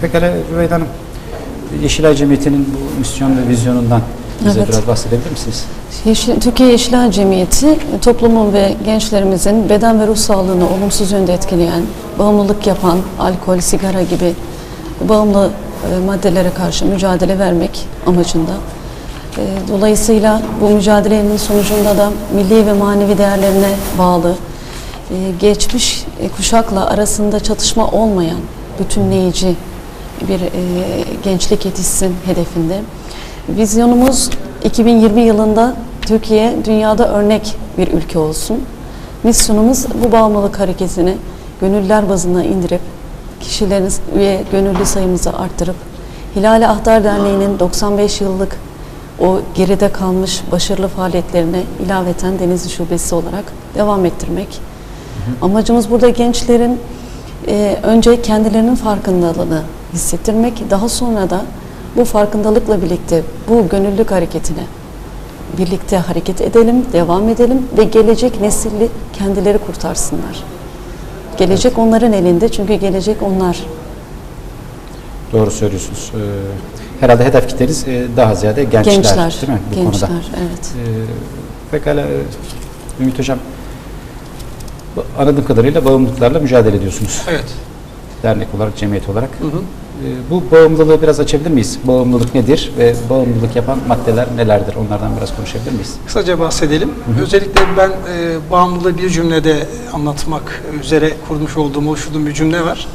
pekala Rüveyda Hanım, Yeşilay Cemiyeti'nin bu misyon ve vizyonundan bize Evet. biraz bahsedebilir misiniz? Yeşil, Türkiye Yeşilay Cemiyeti toplumun ve gençlerimizin beden ve ruh sağlığını olumsuz yönde etkileyen, bağımlılık yapan alkol, sigara gibi bağımlı e, maddelere karşı mücadele vermek amacında. E, Dolayısıyla bu mücadelenin sonucunda da milli ve manevi değerlerine bağlı, e, geçmiş e, kuşakla arasında çatışma olmayan, bütünleyici bir e, gençlik yetişsin hedefinde. Vizyonumuz 2020 yılında Türkiye dünyada örnek bir ülke olsun. Misyonumuz bu bağımlılık hareketini gönüllüler bazına indirip kişilerin üye gönüllü sayımızı arttırıp Hilal Ahtar Derneği'nin 95 yıllık o geride kalmış başarılı faaliyetlerine ilaveten Denizli Şubesi olarak devam ettirmek. Amacımız burada gençlerin e, önce kendilerinin farkındalığını hissettirmek, daha sonra da bu farkındalıkla birlikte bu gönüllülük hareketine birlikte hareket edelim, devam edelim ve gelecek nesilli kendileri kurtarsınlar. Gelecek onların elinde çünkü gelecek onlar. Doğru söylüyorsunuz. Ee, herhalde hedef kitleniz e, daha ziyade gençler, gençler, değil mi bu gençler, konuda? evet. Ee, pekala Ümit Hocam, anladığım kadarıyla bağımlılıklarla mücadele ediyorsunuz. Evet. Dernek olarak, cemiyet olarak. Hı hı. Ee, bu bağımlılığı biraz açabilir miyiz? Bağımlılık nedir ve bağımlılık yapan maddeler nelerdir? Onlardan biraz konuşabilir miyiz? Kısaca bahsedelim. Özellikle ben e, bağımlılığı bir cümlede anlatmak üzere kurmuş olduğum, oluşturduğum bir cümle var.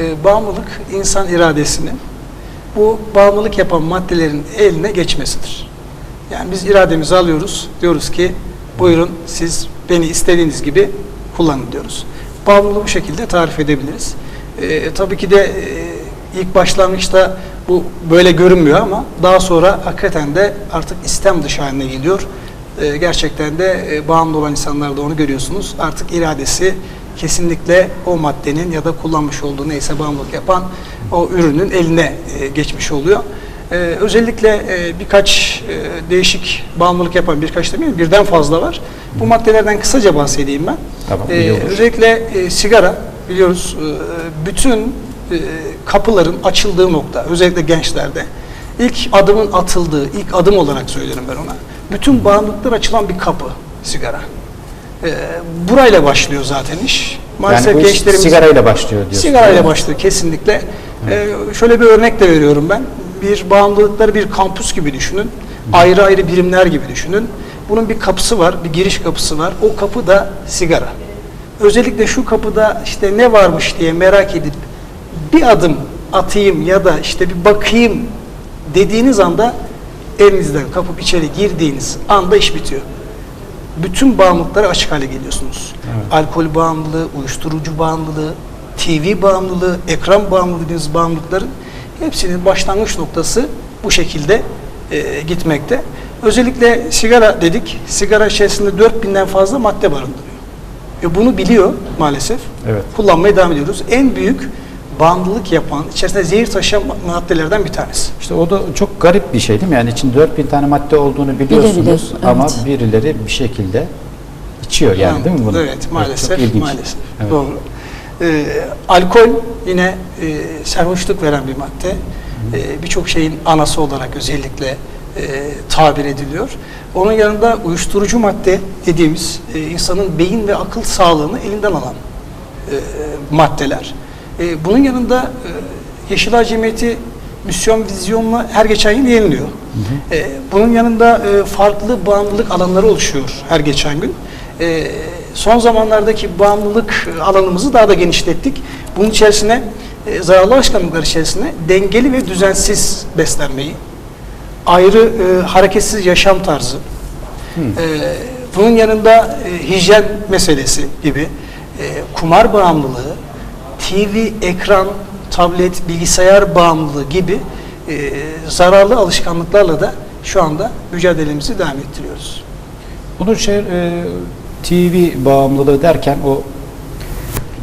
E, bağımlılık insan iradesinin bu bağımlılık yapan maddelerin eline geçmesidir. Yani biz irademizi alıyoruz, diyoruz ki buyurun siz beni istediğiniz gibi kullanın diyoruz. Bağımlılığı bu şekilde tarif edebiliriz. E, tabii ki de e, ilk başlangıçta bu böyle görünmüyor ama daha sonra hakikaten de artık istem dışı haline geliyor. E, gerçekten de e, bağımlı olan insanlarda onu görüyorsunuz. Artık iradesi kesinlikle o maddenin ya da kullanmış olduğu neyse bağımlılık yapan o ürünün eline e, geçmiş oluyor. Ee, özellikle e, birkaç e, değişik bağımlılık yapan birkaç demeyeyim birden fazla var. Bu maddelerden kısaca bahsedeyim ben. Tamam, olur. özellikle e, sigara biliyoruz e, bütün e, kapıların açıldığı nokta özellikle gençlerde ilk adımın atıldığı ilk adım olarak söylerim ben ona. Bütün bağımlılıklar açılan bir kapı sigara. Ee, burayla başlıyor zaten iş. Maalesef yani gençlerimiz sigarayla başlıyor diyorsunuz. Sigarayla başlıyor kesinlikle. Ee, şöyle bir örnek de veriyorum ben. Bir bağımlılıkları bir kampüs gibi düşünün. Ayrı ayrı birimler gibi düşünün. Bunun bir kapısı var, bir giriş kapısı var. O kapı da sigara. Özellikle şu kapıda işte ne varmış diye merak edip bir adım atayım ya da işte bir bakayım dediğiniz anda elinizden kapıp içeri girdiğiniz anda iş bitiyor bütün bağımlılıklara açık hale geliyorsunuz. Evet. Alkol bağımlılığı, uyuşturucu bağımlılığı, TV bağımlılığı, ekran bağımlılığı dediğiniz bağımlılıkların hepsinin başlangıç noktası bu şekilde e, gitmekte. Özellikle sigara dedik. Sigara içerisinde 4000'den fazla madde barındırıyor. Ve bunu biliyor maalesef. Evet. Kullanmaya devam ediyoruz. En büyük bağımlılık yapan, içerisinde zehir taşıyan maddelerden bir tanesi. İşte o da çok garip bir şey değil mi? Yani içinde 4000 tane madde olduğunu biliyorsunuz Bile bile, ama evet. birileri bir şekilde içiyor yani değil mi bunu? Evet maalesef. çok ilginç. maalesef. Evet. Doğru. Ee, alkol yine e, serhoşluk veren bir madde. Ee, Birçok şeyin anası olarak özellikle e, tabir ediliyor. Onun yanında uyuşturucu madde dediğimiz e, insanın beyin ve akıl sağlığını elinden alan e, maddeler. E, bunun yanında e, Yeşilay Cemiyeti misyon vizyonla her geçen yıl yeniliyor. E, bunun yanında e, farklı bağımlılık alanları oluşuyor her geçen gün. E, son zamanlardaki bağımlılık alanımızı daha da genişlettik. Bunun içerisine e, zararlı alışkanlıklar içerisine dengeli ve düzensiz beslenmeyi, ayrı e, hareketsiz yaşam tarzı, e, bunun yanında e, hijyen meselesi gibi e, kumar bağımlılığı, TV, ekran, tablet, bilgisayar bağımlılığı gibi e, zararlı alışkanlıklarla da şu anda mücadelemizi devam ettiriyoruz. Bunu şey e, TV bağımlılığı derken o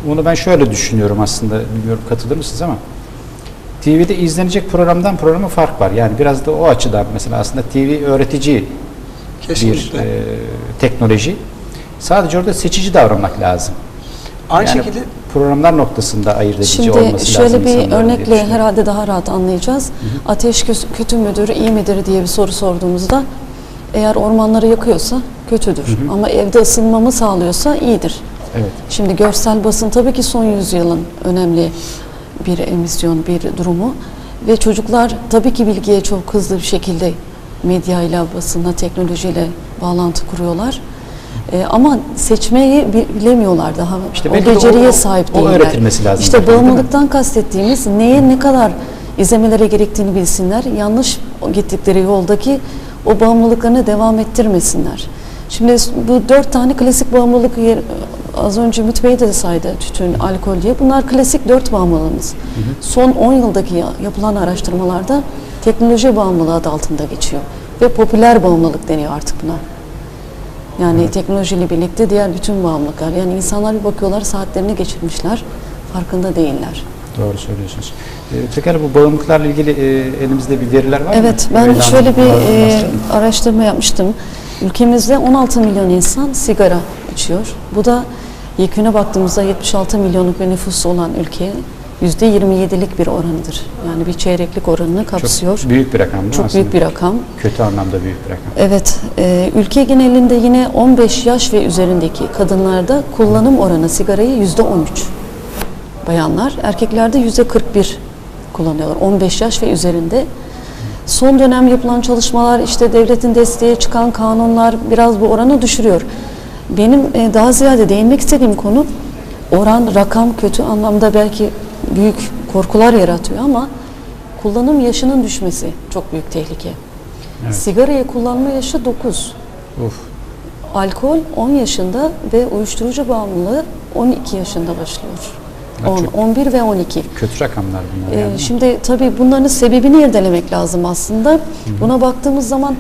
onu ben şöyle düşünüyorum aslında bilmiyorum katılır mısınız ama TV'de izlenecek programdan programa fark var. Yani biraz da o açıdan mesela aslında TV öğretici bir Kesinlikle. e, teknoloji. Sadece orada seçici davranmak lazım. Aynı Yani şekilde programlar noktasında ayırt edici Şimdi olması şöyle lazım bir insanların diye örnekle herhalde daha rahat anlayacağız. Ateş kö- kötü müdür, iyi midir diye bir soru sorduğumuzda eğer ormanları yakıyorsa kötüdür. Ama evde ısınmamı sağlıyorsa iyidir. Evet. Şimdi görsel basın tabii ki son yüzyılın önemli bir emisyon, bir durumu. Ve çocuklar tabii ki bilgiye çok hızlı bir şekilde medyayla, basınla, teknolojiyle bağlantı kuruyorlar. Ee, ama seçmeyi bi- bilemiyorlar daha. İşte o de beceriye o- sahip o değiller. öğretilmesi lazım İşte bağımlılıktan kastettiğimiz neye ne kadar izlemelere gerektiğini bilsinler. Yanlış gittikleri yoldaki o bağımlılıklarını devam ettirmesinler. Şimdi bu dört tane klasik bağımlılık az önce Ümit Bey de saydı tütün, alkol diye. Bunlar klasik dört bağımlılığımız. Son 10 yıldaki ya- yapılan araştırmalarda teknoloji bağımlılığı adı altında geçiyor. Ve popüler bağımlılık deniyor artık buna. Yani teknolojiyle birlikte diğer bütün bağımlılıklar. Yani insanlar bir bakıyorlar saatlerini geçirmişler, farkında değiller. Doğru söylüyorsunuz. Ee, tekrar bu bağımlılıklarla ilgili e, elimizde bir veriler var mı? Evet, ben Öyle şöyle bir e, araştırma yapmıştım. Ülkemizde 16 milyon insan sigara içiyor. Bu da yeküne baktığımızda 76 milyonluk bir nüfusu olan ülke %27'lik bir oranıdır. Yani bir çeyreklik oranını kapsıyor. Çok büyük bir rakam değil Çok aslında? büyük bir rakam. Kötü anlamda büyük bir rakam. Evet, e, ülke genelinde yine 15 yaş ve üzerindeki kadınlarda kullanım oranı sigarayı yüzde 13. Bayanlar, erkeklerde yüzde 41 kullanıyorlar. 15 yaş ve üzerinde. Son dönem yapılan çalışmalar, işte devletin desteğe çıkan kanunlar biraz bu oranı düşürüyor. Benim e, daha ziyade değinmek istediğim konu oran, rakam kötü anlamda belki büyük korkular yaratıyor ama kullanım yaşının düşmesi çok büyük tehlike. Evet. Sigarayı kullanma yaşı 9. Uf. Alkol 10 yaşında ve uyuşturucu bağımlılığı 12 yaşında başlıyor. Ha, 10, çok- 11 ve 12. Kötü rakamlar bunlar Ee, yani. şimdi tabii bunların sebebini irdelemek lazım aslında. Buna baktığımız zaman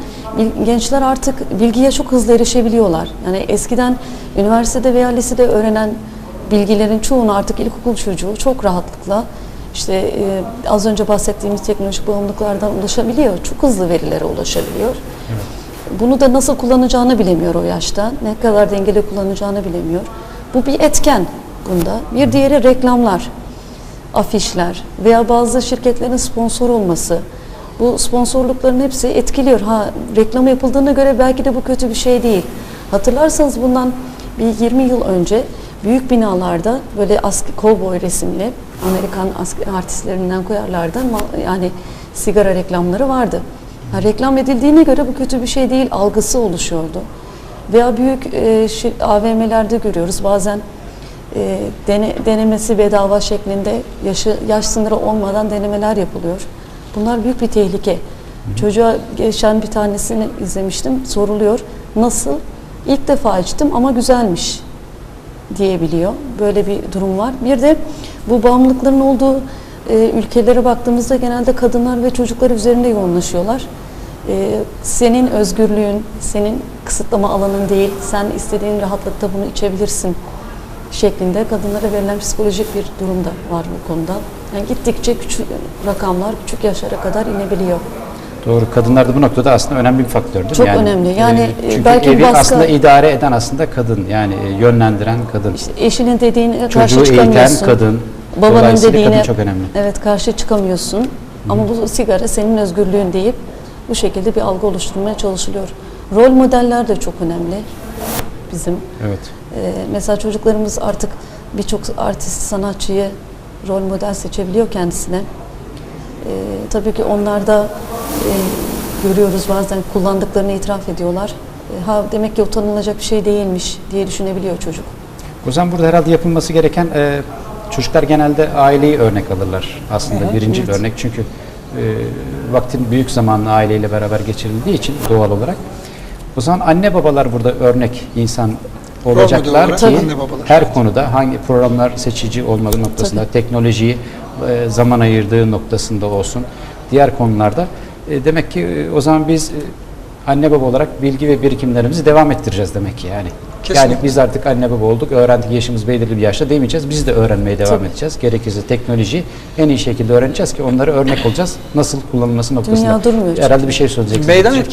gençler artık bilgiye çok hızlı erişebiliyorlar. Yani eskiden üniversitede veya lisede öğrenen bilgilerin çoğunu artık ilkokul çocuğu çok rahatlıkla işte e, az önce bahsettiğimiz teknolojik bağımlılıklardan ulaşabiliyor. Çok hızlı verilere ulaşabiliyor. Bunu da nasıl kullanacağını bilemiyor o yaşta. Ne kadar dengeli kullanacağını bilemiyor. Bu bir etken bunda. Bir diğeri reklamlar afişler veya bazı şirketlerin sponsor olması. Bu sponsorlukların hepsi etkiliyor. Ha reklam yapıldığına göre belki de bu kötü bir şey değil. Hatırlarsanız bundan bir 20 yıl önce büyük binalarda böyle ask kovboy resimli Amerikan ask- artistlerinden koyarlardı yani sigara reklamları vardı. Ha, reklam edildiğine göre bu kötü bir şey değil algısı oluşuyordu. Veya büyük e, AVM'lerde görüyoruz bazen e, dene- denemesi bedava şeklinde yaşı, yaş sınırı olmadan denemeler yapılıyor. Bunlar büyük bir tehlike. Çocuğa geçen bir tanesini izlemiştim. Soruluyor. Nasıl? İlk defa içtim ama güzelmiş diyebiliyor. Böyle bir durum var. Bir de bu bağımlılıkların olduğu e, ülkelere baktığımızda genelde kadınlar ve çocuklar üzerinde yoğunlaşıyorlar. E, senin özgürlüğün, senin kısıtlama alanın değil, sen istediğin rahatlıkta bunu içebilirsin şeklinde kadınlara verilen psikolojik bir durum da var bu konuda. Yani gittikçe küçük rakamlar küçük yaşlara kadar inebiliyor. Doğru. Kadınlar da bu noktada aslında önemli bir faktör değil mi? Çok önemli. Yani, e, e, çünkü belki evi baskı- aslında idare eden aslında kadın. Yani e, yönlendiren kadın. İşte eşinin dediğine karşı Çocuğu eğiten çıkamıyorsun. kadın. Babanın dediğine kadın çok önemli. evet karşı çıkamıyorsun. Ama bu sigara senin özgürlüğün deyip bu şekilde bir algı oluşturmaya çalışılıyor. Rol modeller de çok önemli bizim. Evet. Ee, mesela çocuklarımız artık birçok artist, sanatçıyı rol model seçebiliyor kendisine. Ee, tabii ki onlar da e, görüyoruz bazen kullandıklarını itiraf ediyorlar. E, ha demek ki utanılacak bir şey değilmiş diye düşünebiliyor çocuk. O zaman burada herhalde yapılması gereken e, çocuklar genelde aileyi örnek alırlar aslında Evet, birinci evet. örnek çünkü e, vaktin büyük zamanını aileyle beraber geçirildiği için doğal olarak o zaman anne babalar burada örnek insan olacaklar ki her konuda hangi programlar seçici olmalı noktasında teknolojiyi e, zaman ayırdığı noktasında olsun diğer konularda e, demek ki e, o zaman biz e, anne baba olarak bilgi ve birikimlerimizi devam ettireceğiz demek ki yani. Kesinlikle. Yani biz artık anne baba olduk, öğrendik yaşımız belirli bir yaşta demeyeceğiz. Biz de öğrenmeye devam Tabii. edeceğiz. Gerekirse teknolojiyi en iyi şekilde öğreneceğiz ki onlara örnek olacağız. Nasıl kullanılması noktasında. Dünya durmuyor. Herhalde bir şey söyleyeceksiniz. Meydan etki